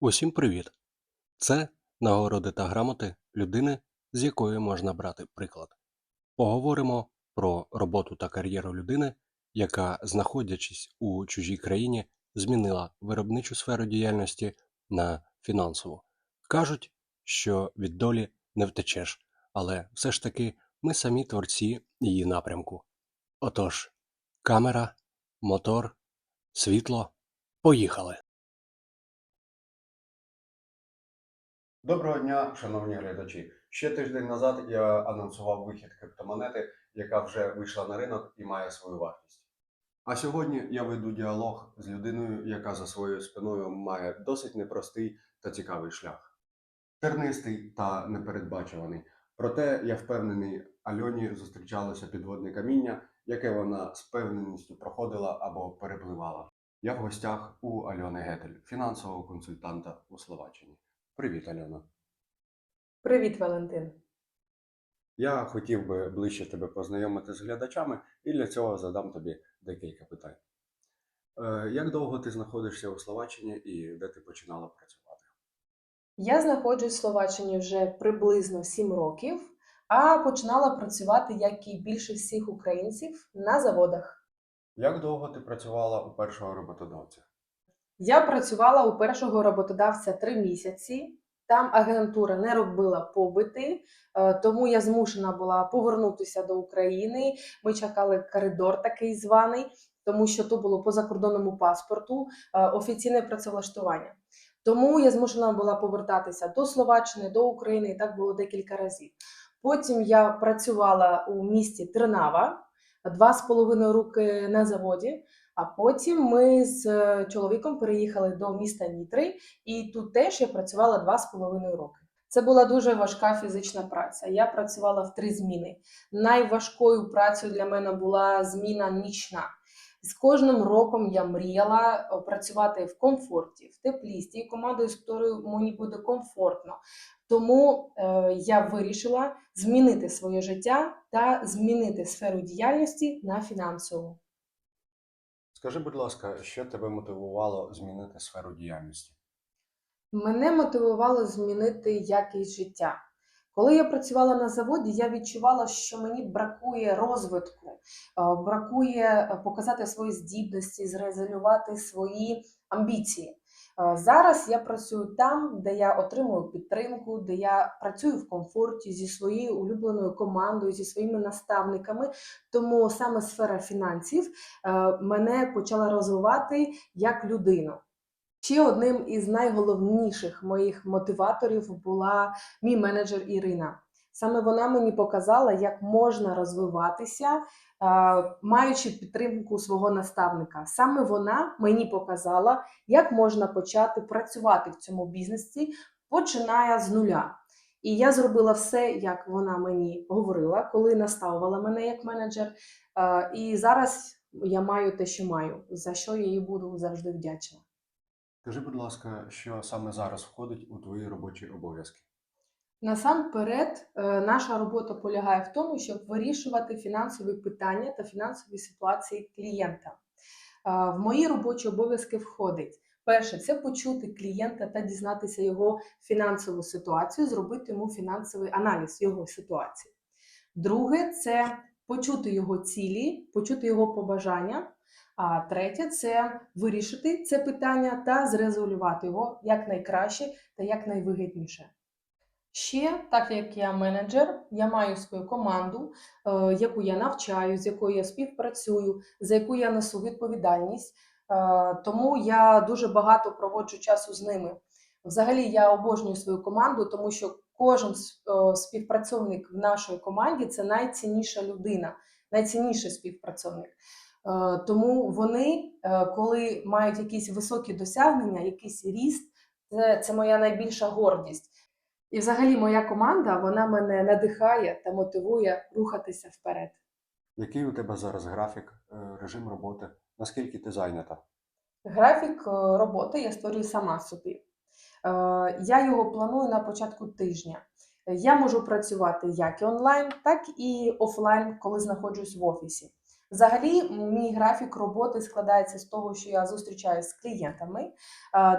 Усім привіт! Це нагороди та грамоти людини, з якої можна брати приклад. Поговоримо про роботу та кар'єру людини, яка, знаходячись у чужій країні, змінила виробничу сферу діяльності на фінансову. Кажуть, що від долі не втечеш, але все ж таки ми самі творці її напрямку. Отож, камера, мотор, світло. Поїхали! Доброго дня, шановні глядачі. Ще тиждень назад я анонсував вихід криптомонети, яка вже вийшла на ринок і має свою вартість. А сьогодні я веду діалог з людиною, яка за своєю спиною має досить непростий та цікавий шлях. Тернистий та непередбачуваний. Проте я впевнений, Альоні зустрічалося підводне каміння, яке вона з певненістю проходила або перепливала. Я в гостях у Альони Гетель, фінансового консультанта у Словаччині. Привіт, Альона. Привіт, Валентин. Я хотів би ближче тебе познайомити з глядачами і для цього задам тобі декілька питань. Е, Як довго ти знаходишся у Словаччині і де ти починала працювати? Я знаходжусь в Словаччині вже приблизно 7 років, а починала працювати, як і більшість всіх українців, на заводах. Як довго ти працювала у першого роботодавця? Я працювала у першого роботодавця 3 місяці. Там агентура не робила побити, е, тому я змушена була повернутися до України. Ми чекали коридор такий званий, тому що то було по закордонному паспорту е, офіційне працевлаштування. Тому я змушена була повертатися до Словаччини, до України, і так було декілька разів. Потім я працювала у місті Трнава два з половиною роки на заводі. А потім ми з е, чоловіком переїхали до міста Нітри, і тут теж я працювала два з половиною роки. Це була дуже важка фізична праця. Я працювала в три зміни. Найважкою працею для мене була зміна нічна. З кожним роком я мріяла працювати в комфорті, в теплі, з тією командою, з якою мені буде комфортно. Тому е, я вирішила змінити своє життя та змінити сферу діяльності на фінансову. Скажи, будь ласка, що тебе мотивувало змінити сферу діяльності? Мене мотивувало змінити якість життя. Коли я працювала на заводі, я відчувала, що мені бракує розвитку, е, бракує е, показати свої здібності, зреалізувати свої амбіції. Е, Зараз я працюю там, де я отримую підтримку, де я працюю в комфорті зі своєю улюбленою командою, зі своїми наставниками. Тому саме сфера фінансів е, мене почала розвивати як людину. Ще одним із найголовніших моїх мотиваторів була мій менеджер Ірина. Саме вона мені показала, як можна розвиватися, е, маючи підтримку свого наставника. Саме вона мені показала, як можна почати працювати в цьому бізнесі, починає з нуля. І я зробила все, як вона мені говорила, коли наставувала мене як менеджер. Е, І зараз я маю те, що маю, за що я їй буду завжди вдячна. Скажи, будь ласка, що саме зараз входить у твої робочі обов'язки? Насамперед, е, наша робота полягає в тому, щоб вирішувати фінансові питання та фінансові ситуації клієнта. Е, В мої робочі обов'язки входить перше це почути клієнта та дізнатися його фінансову ситуацію, зробити йому фінансовий аналіз його ситуації. Друге це почути його цілі, почути його побажання. А третє це вирішити це питання та зрезолювати його якнайкраще та якнайвигідніше. Ще, так як я менеджер, я маю свою команду, е, яку я навчаю, з якою я співпрацюю, за яку я несу відповідальність. Е, тому я дуже багато проводжу часу з ними. Взагалі, я обожнюю свою команду, тому що кожен е, співпрацівник в нашій команді це найцінніша людина, найцінніший співпрацівник. Тому вони, коли мають якісь високі досягнення, якийсь ріст, це, це моя найбільша гордість. І взагалі моя команда вона мене надихає та мотивує рухатися вперед. Який у тебе зараз графік, е, режим роботи? Наскільки ти зайнята? Графік е, роботи я створюю сама собі. Е, Я його планую на початку тижня. Я можу працювати як і онлайн, так і офлайн, коли знаходжусь в офісі. Взагалі, мій графік роботи складається з того, що я зустрічаюся з клієнтами.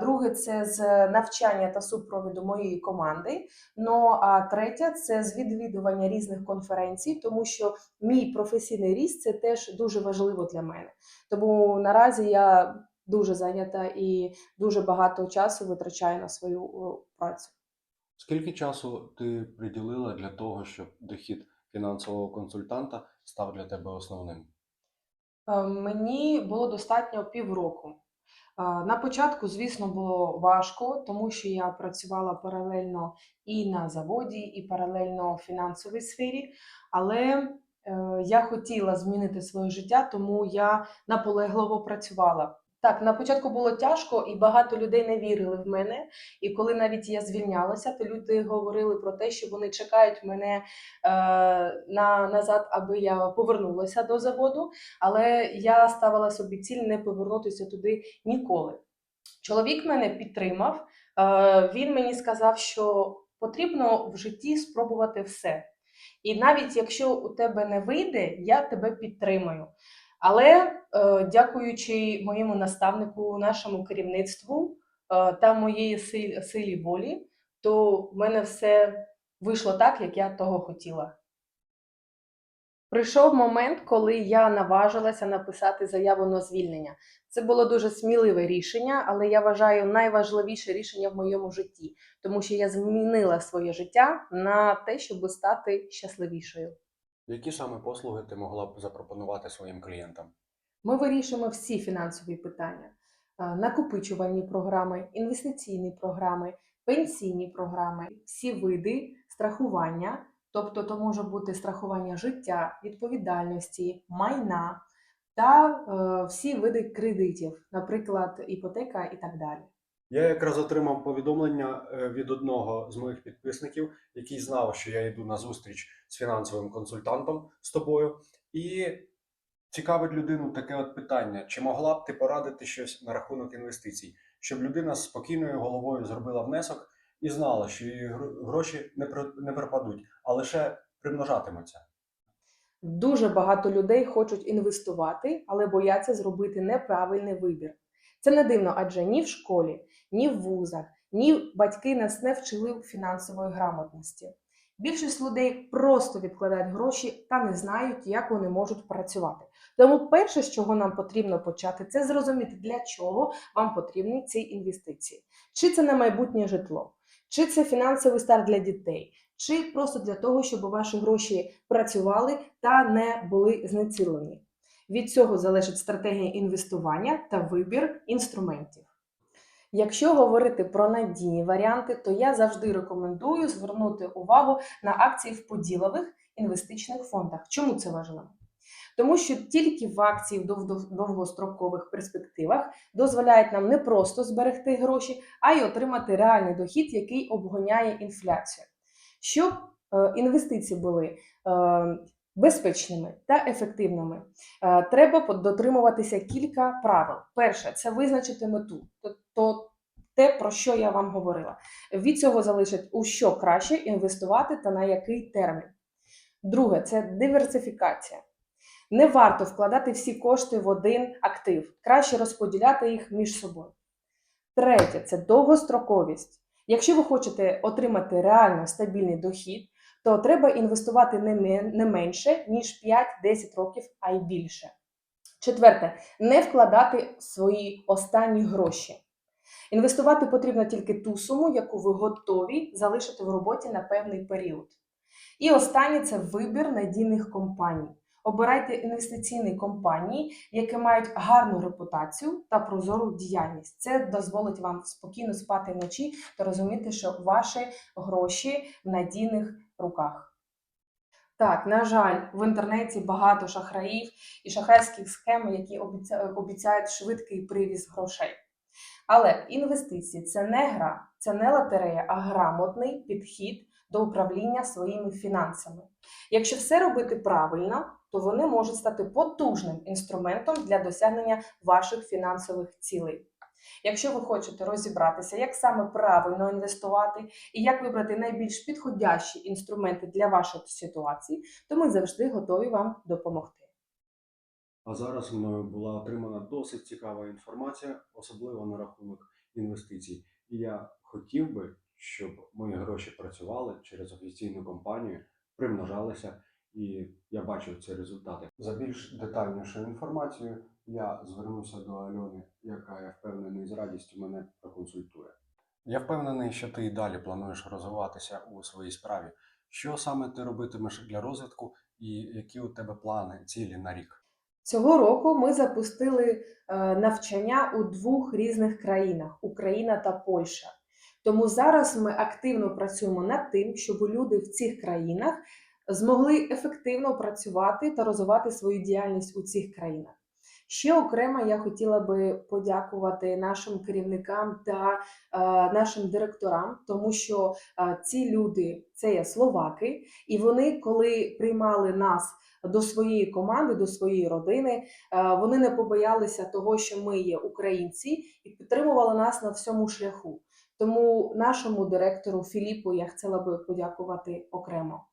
Друге, це з навчання та супроводу моєї команди. Ну а третє це з відвідування різних конференцій, тому що мій професійний ріст це теж дуже важливо для мене. Тому наразі я дуже зайнята і дуже багато часу витрачаю на свою працю. Скільки часу ти приділила для того, щоб дохід фінансового консультанта став для тебе основним? Е, Мені було достатньо півроку. Е, На початку, звісно, було важко, тому що я працювала паралельно і на заводі, і паралельно в фінансовій сфері, але е, я хотіла змінити своє життя, тому я наполегливо працювала. Так, на початку було тяжко, і багато людей не вірили в мене. І коли навіть я звільнялася, то люди говорили про те, що вони чекають мене е, на, назад, аби я повернулася до заводу але я ставила собі ціль не повернутися туди ніколи. Чоловік мене підтримав. е, Він мені сказав, що потрібно в житті спробувати все. І навіть якщо у тебе не вийде, я тебе підтримую. Але е, дякуючи моєму наставнику, нашому керівництву е, та моєї силі, силі волі, то в мене все вийшло так, як я того хотіла. Прийшов момент, коли я наважилася написати заяву на звільнення. Це було дуже сміливе рішення, але я вважаю найважливіше рішення в моєму житті, тому що я змінила своє життя на те, щоб стати щасливішою. Які саме послуги ти могла б запропонувати своїм клієнтам? Ми вирішуємо всі фінансові питання: Е, накопичувальні програми, інвестиційні програми, пенсійні програми, всі види страхування. Тобто, то може бути страхування життя, відповідальності, майна та е, всі види кредитів, наприклад, іпотека і так далі. Я якраз отримав повідомлення е, від одного з моїх підписників, який знав, що я йду на зустріч з фінансовим консультантом з тобою, і цікавить людину таке от питання: чи могла б ти порадити щось на рахунок інвестицій, щоб людина з спокійною головою зробила внесок і знала, що її гроші не про- не пропадуть, а лише примножатимуться. Дуже багато людей хочуть інвестувати, але бояться зробити неправильний вибір. Це не дивно, адже ні в школі, ні в вузах, ні батьки нас не вчили фінансової грамотності. Більшість людей просто відкладають гроші та не знають, як вони можуть працювати. Тому перше, з чого нам потрібно почати, це зрозуміти, для чого вам потрібні ці інвестиції. Чи це на майбутнє житло, чи це фінансовий старт для дітей, чи просто для того, щоб ваші гроші працювали та не були знецілені. Від цього залежить стратегія інвестування та вибір інструментів. Якщо говорити про надійні варіанти, то я завжди рекомендую звернути увагу на акції в поділових інвестичних фондах. Чому це важливо? Тому що тільки в акції в дов- дов- довгострокових перспективах дозволяють нам не просто зберегти гроші, а й отримати реальний дохід, який обгоняє інфляцію. Щоб е, інвестиції були е, безпечними та ефективними, е, треба дотримуватися кілька правил. Перше це визначити мету, тобто те, про що я вам говорила. Від цього залежить у що краще інвестувати та на який термін. Друге це диверсифікація. Не варто вкладати всі кошти в один актив, краще розподіляти їх між собою. Третє це довгостроковість. Якщо ви хочете отримати реально стабільний дохід, то треба інвестувати не менше, ніж 5-10 років, а й більше. Четверте, не вкладати свої останні гроші. Інвестувати потрібно тільки ту суму, яку ви готові залишити в роботі на певний період. І останнє це вибір надійних компаній. Обирайте інвестиційні компанії, які мають гарну репутацію та прозору діяльність. Це дозволить вам спокійно спати вночі та розуміти, що ваші гроші в надійних руках. Так, на жаль, в інтернеті багато шахраїв і шахрайських схем, які обіцяють швидкий привіз грошей. Але інвестиції це не гра, це не лотерея, а грамотний підхід до управління своїми фінансами. Якщо все робити правильно, то вони можуть стати потужним інструментом для досягнення ваших фінансових цілей. Якщо ви хочете розібратися, як саме правильно інвестувати і як вибрати найбільш підходящі інструменти для вашої ситуації, то ми завжди готові вам допомогти. А зараз мною була отримана досить цікава інформація, особливо на рахунок інвестицій. І я хотів би, щоб мої гроші працювали через офіційну компанію, примножалися, і я бачив ці результати. За більш детальнішою інформацією я звернуся до Альони, яка я впевнений з радістю мене проконсультує. Я впевнений, що ти і далі плануєш розвиватися у своїй справі. Що саме ти робитимеш для розвитку, і які у тебе плани, цілі на рік? Цього року ми запустили е, навчання у двох різних країнах Україна та Польща. Тому зараз ми активно працюємо над тим, щоб люди в цих країнах змогли ефективно працювати та розвивати свою діяльність у цих країнах. Ще окремо я хотіла би подякувати нашим керівникам та е, нашим директорам, тому що е, ці люди це є словаки, і вони, коли приймали нас до своєї команди, до своєї родини, е, вони не побоялися того, що ми є українці, і підтримували нас на всьому шляху. Тому нашому директору Філіпу я хотіла би подякувати окремо.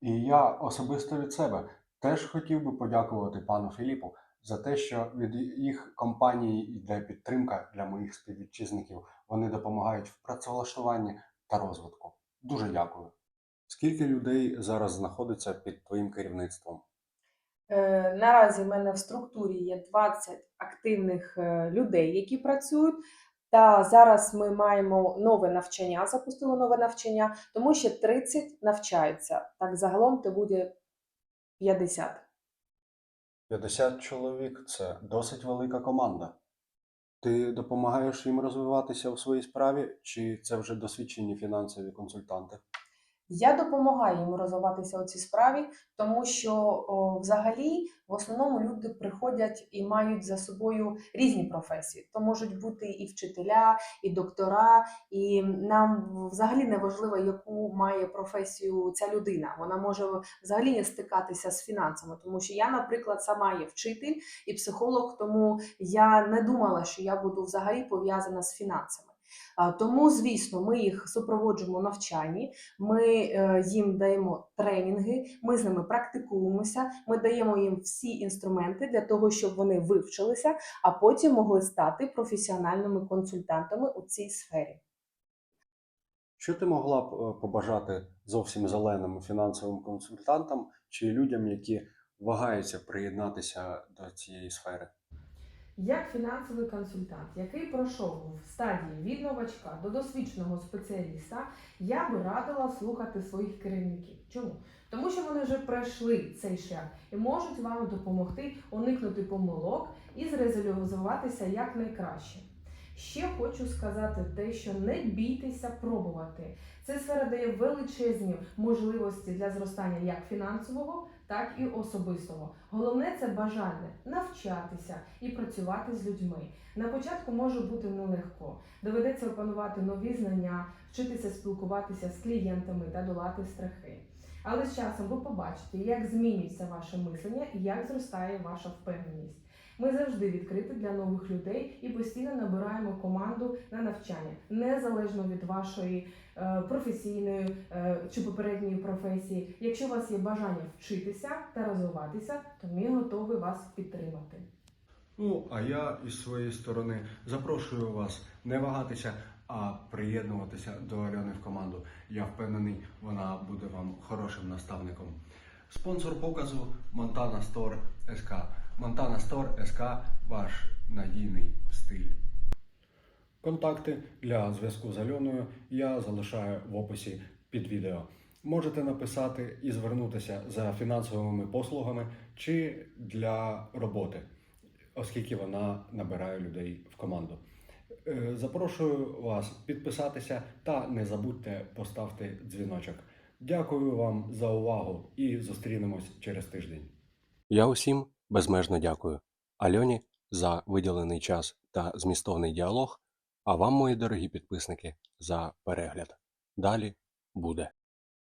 І я особисто від себе теж хотів би подякувати пану Філіпу за те, що від їх компанії йде підтримка для моїх співвітчизників. Вони допомагають в працевлаштуванні та розвитку. Дуже дякую. Скільки людей зараз знаходиться під твоїм керівництвом? Е, Наразі в мене в структурі є 20 активних е, людей, які працюють. Та зараз ми маємо нове навчання, запустили нове навчання, тому ще 30 навчаються. Так загалом це буде 50. 50 чоловік це досить велика команда. Ти допомагаєш їм розвиватися у своїй справі, чи це вже досвідчені фінансові консультанти? Я допомагаю їм розвиватися у цій справі, тому що о, взагалі в основному люди приходять і мають за собою різні професії. То можуть бути і вчителя, і доктора, і нам взагалі не важливо, яку має професію ця людина. Вона може взагалі не стикатися з фінансами, тому що я, наприклад, сама є вчитель і психолог, тому я не думала, що я буду взагалі пов'язана з фінансами. Тому, звісно, ми їх супроводжуємо в навчанні, ми е, їм даємо тренінги, ми з ними практикуємося, ми даємо їм всі інструменти для того, щоб вони вивчилися, а потім могли стати професіональними консультантами у цій сфері. Що ти могла б е, побажати зовсім зеленим фінансовим консультантам чи людям, які вагаються приєднатися до цієї сфери? Як фінансовий консультант, який пройшов в стадії від новачка до досвідченого спеціаліста, я би радила слухати своїх керівників. Чому? Тому що вони вже пройшли цей шлях і можуть вам допомогти уникнути помилок і зреалізуватися якнайкраще. Ще хочу сказати те, що не бійтеся пробувати. Ця сфера дає величезні можливості для зростання як фінансового, так і особистого. Головне це бажання навчатися і працювати з людьми. На початку може бути нелегко. Доведеться опанувати нові знання, вчитися спілкуватися з клієнтами та долати страхи. Але з часом ви побачите, як змінюється ваше мислення і як зростає ваша впевненість. Ми завжди відкриті для нових людей і постійно набираємо команду на навчання, незалежно від вашої е, професійної е, чи попередньої професії. Якщо у вас є бажання вчитися та розвиватися, то ми готові вас підтримати. Ну, а я із своєї сторони запрошую вас не вагатися, а приєднуватися до Альони в команду. Я впевнений, вона буде вам хорошим наставником. Спонсор показу Montana Store SK. Montana Store SK – ваш надійний стиль. Контакти для зв'язку з Альоною я залишаю в описі під відео. Можете написати і звернутися за фінансовими послугами чи для роботи, оскільки вона набирає людей в команду. Е, Запрошую вас підписатися та не забудьте поставити дзвіночок. Дякую вам за увагу і зустрінемось через тиждень. Я усім безмежно дякую. Альоні за виділений час та змістовний діалог, а вам, мої дорогі підписники, за перегляд. Далі буде.